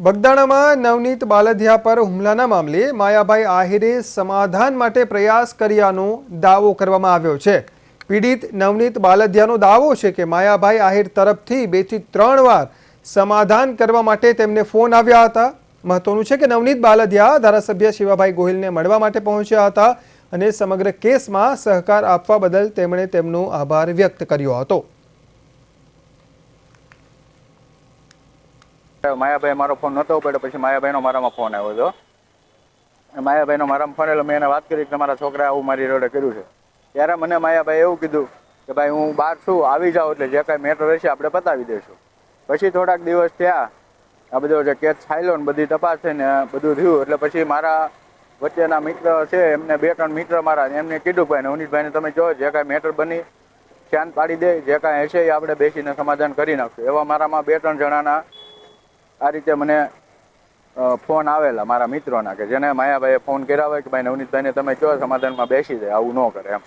બગદાણામાં નવનીત બાલધિયા પર હુમલાના મામલે માયાભાઈ આહિરે સમાધાન માટે પ્રયાસ કર્યાનો દાવો કરવામાં આવ્યો છે. પીડિત નવનીત બાલધિયાનો દાવો છે કે માયાભાઈ આહિર તરફથી બેથી ત્રણ વાર સમાધાન કરવા માટે તેમને ફોન આવ્યા હતા. મહત્વનું છે કે નવનીત બાલધિયા ધારાસભ્ય શિવાભાઈ ગોહિલને મળવા માટે પહોંચ્યા હતા અને સમગ્ર કેસમાં સહકાર આપવા બદલ તેમણે તેમનો આભાર વ્યક્ત કર્યો હતો. માયાભાઈ મારો ફોન નહોતો પડ્યો પછી માયાભાઈનો મારામાં ફોન આવ્યો હતો. માયાભાઈનો મારામાં ફોન એટલે મેં એને વાત કરી કે તમારા છોકરાએ આવું મારી રોડે કર્યું છે. ત્યારે મને માયાભાઈ એવું કીધું કે ભાઈ હું બહાર છું, આવી જાઉં એટલે જે કાંઈ મેટર રહેશે આપણે પતાવી દઈશું પછી થોડાક દિવસ થયા, આ બધો જે કેસ છાયલો ને બધી તપાસ થઈને બધું થયું, એટલે પછી મારા વચ્ચેના મિત્ર છે, એમને બે ત્રણ મિત્ર મારા એમને કીધું ભાઈ નવનીતભાઈને તમે જો, જે કાંઈ મેટર બની શાંત પાડી દે, જે કાંઈ હશે એ આપણે બેસીને સમાધાન કરી નાખશું. એવા મારામાં બે ત્રણ જણાના આ રીતે મને ફોન આવેલા મારા મિત્રોના કે જેને માયાભાઈએ ફોન કર્યા હોય કે ભાઈ નવનીતભાઈને તમે કયો સમાધાનમાં બેસી જાય, આવું ન કરે એમ.